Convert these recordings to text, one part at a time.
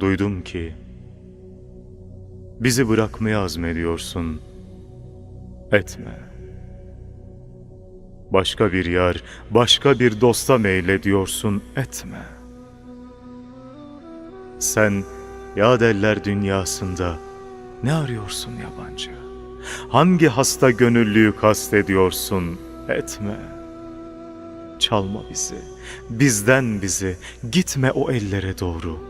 Duydum ki bizi bırakmaya azmediyorsun. Etme. Başka bir yar, başka bir dosta meylediyorsun. Etme. Sen yadeller dünyasında ne arıyorsun yabancı? Hangi hasta gönüllüyü kastediyorsun? Etme. Çalma bizi, bizden bizi, gitme o ellere doğru.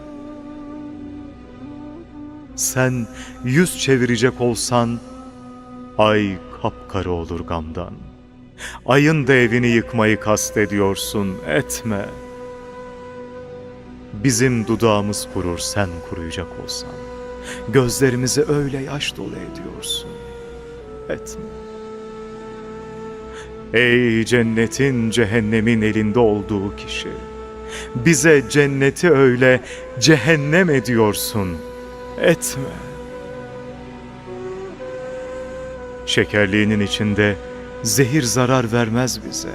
Sen yüz çevirecek olsan, ay kapkara olur gamdan. Ayın da evini yıkmayı kastediyorsun, etme. Bizim dudağımız kurur sen kuruyacak olsan. Gözlerimizi öyle yaş dolu ediyorsun, etme. Ey cennetin cehennemin elinde olduğu kişi. Bize cenneti öyle cehennem ediyorsun. Etme. Şekerliğinin içinde zehir zarar vermez bize.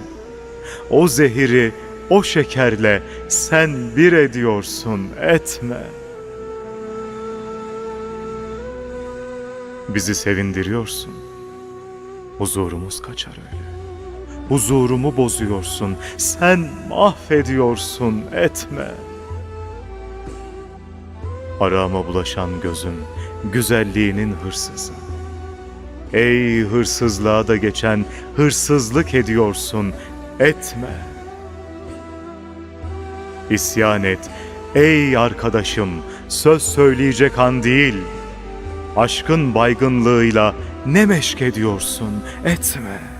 O zehiri o şekerle sen bir ediyorsun. Etme. Bizi sevindiriyorsun. Huzurumuz kaçar öyle. Huzurumu bozuyorsun. Sen mahvediyorsun. Etme. Arama bulaşan gözüm, güzelliğinin hırsızı. Ey hırsızlığa da geçen hırsızlık ediyorsun. Etme. İsyan et. Ey arkadaşım, söz söyleyecek an değil. Aşkın baygınlığıyla ne meşk ediyorsun? Etme.''